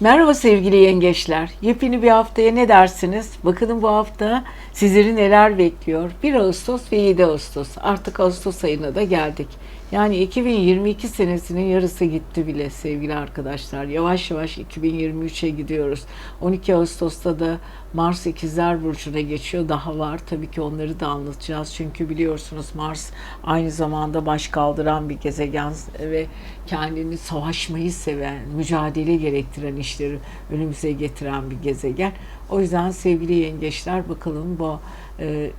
Merhaba sevgili yengeçler. Yepyeni bir haftaya ne dersiniz? Bakalım bu hafta sizleri neler bekliyor? 1 Ağustos ve 7 Ağustos. Artık Ağustos ayına da geldik. Yani 2022 senesinin yarısı gitti bile sevgili arkadaşlar. Yavaş yavaş 2023'e gidiyoruz. 12 Ağustos'ta da Mars İkizler Burcu'na geçiyor. Daha var. Tabii ki onları da anlatacağız. Çünkü biliyorsunuz Mars aynı zamanda baş kaldıran bir gezegen ve kendini savaşmayı seven, mücadele gerektiren işleri önümüze getiren bir gezegen. O yüzden sevgili yengeçler bakalım bu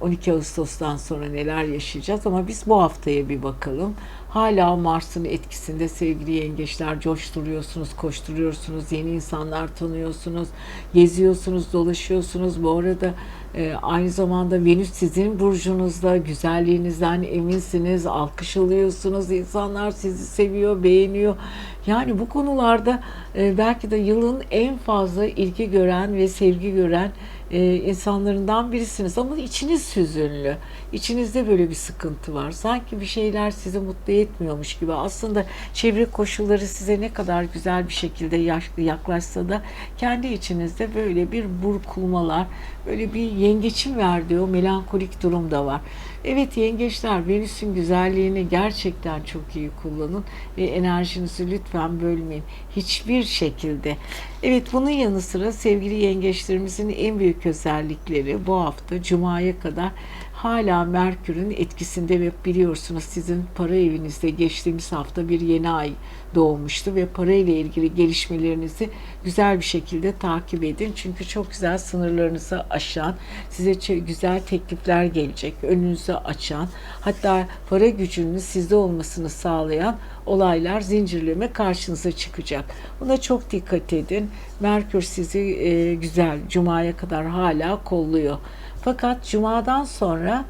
12 Ağustos'tan sonra neler yaşayacağız ama biz bu haftaya bir bakalım. Hala Mars'ın etkisinde sevgili yengeçler coşturuyorsunuz, koşturuyorsunuz, yeni insanlar tanıyorsunuz, geziyorsunuz, dolaşıyorsunuz. Bu arada e, aynı zamanda Venüs sizin burcunuzda, güzelliğinizden eminsiniz, alkış alıyorsunuz, insanlar sizi seviyor, beğeniyor. Yani bu konularda e, belki de yılın en fazla ilgi gören ve sevgi gören e, insanlarından birisiniz ama içiniz hüzünlü. İçinizde böyle bir sıkıntı var. Sanki bir şeyler sizi mutlu etmiyormuş gibi. Aslında çevre koşulları size ne kadar güzel bir şekilde yaklaşsa da kendi içinizde böyle bir burkulmalar, böyle bir yengeçin verdiği o melankolik durum da var. Evet yengeçler Venüs'ün güzelliğini gerçekten çok iyi kullanın ve enerjinizi lütfen bölmeyin. Hiçbir şekilde. Evet bunun yanı sıra sevgili yengeçlerimizin en büyük özellikleri bu hafta Cuma'ya kadar hala Merkür'ün etkisinde ve biliyorsunuz sizin para evinizde geçtiğimiz hafta bir yeni ay doğmuştu ve para ile ilgili gelişmelerinizi güzel bir şekilde takip edin. Çünkü çok güzel sınırlarınızı aşan, size güzel teklifler gelecek, önünüzü açan, hatta para gücünün sizde olmasını sağlayan olaylar zincirleme karşınıza çıkacak. Buna çok dikkat edin. Merkür sizi e, güzel Cuma'ya kadar hala kolluyor. Fakat Cuma'dan sonra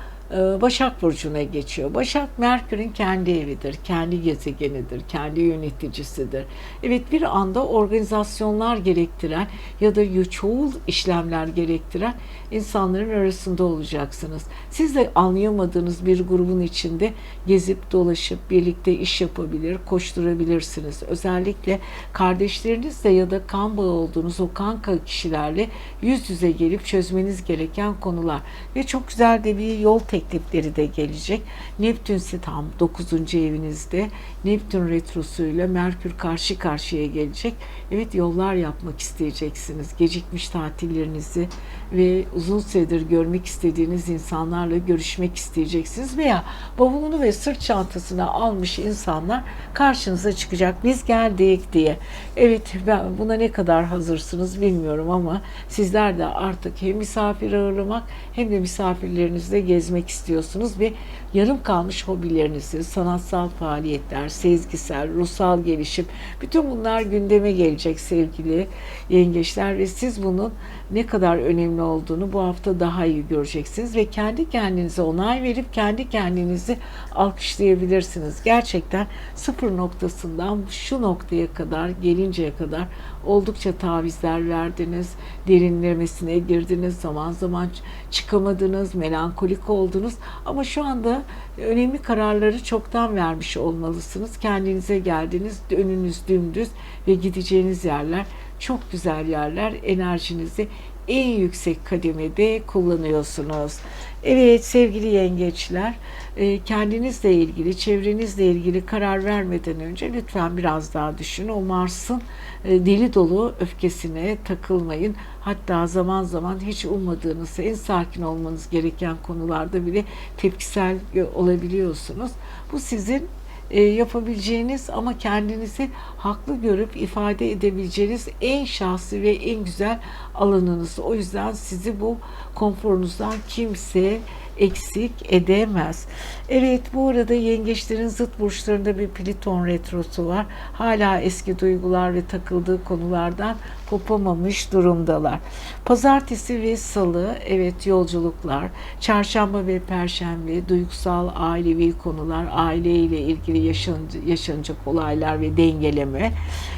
Başak Burcu'na geçiyor. Başak Merkür'ün kendi evidir, kendi gezegenidir, kendi yöneticisidir. Evet bir anda organizasyonlar gerektiren ya da çoğul işlemler gerektiren insanların arasında olacaksınız. Siz de anlayamadığınız bir grubun içinde gezip dolaşıp birlikte iş yapabilir, koşturabilirsiniz. Özellikle kardeşlerinizle ya da kan bağı olduğunuz o kanka kişilerle yüz yüze gelip çözmeniz gereken konular ve çok güzel de bir yol teklifleri de gelecek. Neptün ise tam 9. evinizde. Neptün retrosuyla Merkür karşı karşıya gelecek. Evet yollar yapmak isteyeceksiniz. Gecikmiş tatillerinizi ve uzun süredir görmek istediğiniz insanlarla görüşmek isteyeceksiniz veya bavulunu ve sırt çantasını almış insanlar karşınıza çıkacak. Biz geldik diye. Evet ben buna ne kadar hazırsınız bilmiyorum ama sizler de artık hem misafir ağırlamak hem de misafirlerinizle gezmek istiyorsunuz ve yarım kalmış hobilerinizi, sanatsal faaliyetler, sezgisel, ruhsal gelişim bütün bunlar gündeme gelecek sevgili yengeçler ve siz bunun ne kadar önemli olduğunu bu hafta daha iyi göreceksiniz ve kendi kendinize onay verip kendi kendinizi alkışlayabilirsiniz. Gerçekten sıfır noktasından şu noktaya kadar gelinceye kadar oldukça tavizler verdiniz, derinlemesine girdiniz, zaman zaman çıkamadınız, melankolik oldunuz ama şu anda önemli kararları çoktan vermiş olmalısınız. Kendinize geldiniz, önünüz dümdüz ve gideceğiniz yerler çok güzel yerler. Enerjinizi en yüksek kademede kullanıyorsunuz. Evet sevgili yengeçler, e, kendinizle ilgili, çevrenizle ilgili karar vermeden önce lütfen biraz daha düşünün. O Mars'ın e, deli dolu öfkesine takılmayın. Hatta zaman zaman hiç ummadığınız, en sakin olmanız gereken konularda bile tepkisel e, olabiliyorsunuz. Bu sizin e, yapabileceğiniz ama kendinizi haklı görüp ifade edebileceğiniz en şahsi ve en güzel alanınız. O yüzden sizi bu konforunuzdan kimse eksik edemez. Evet bu arada yengeçlerin zıt burçlarında bir Plüton retrosu var. Hala eski duygular ve takıldığı konulardan kopamamış durumdalar. Pazartesi ve salı evet yolculuklar. Çarşamba ve perşembe duygusal ailevi konular, aile ile ilgili yaşan- yaşanacak olaylar ve dengeleme.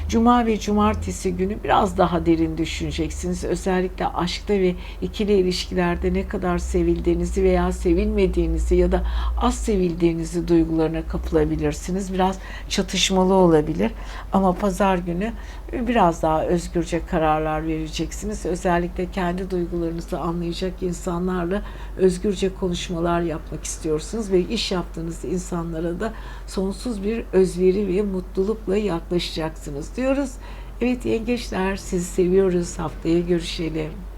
Cuma ve cumartesi günü biraz daha derin düşüneceksiniz. Özellikle aşkta ve ikili ilişkilerde ne kadar sevildiğinizi veya sevilmediğinizi ya da az sevildiğinizi duygularına kapılabilirsiniz. Biraz çatışmalı olabilir. Ama pazar günü biraz daha özgürce kararlar vereceksiniz. Özellikle kendi duygularınızı anlayacak insanlarla özgürce konuşmalar yapmak istiyorsunuz ve iş yaptığınız insanlara da sonsuz bir özveri ve mutlulukla yaklaşacaksınız diyoruz. Evet yengeçler sizi seviyoruz. Haftaya görüşelim.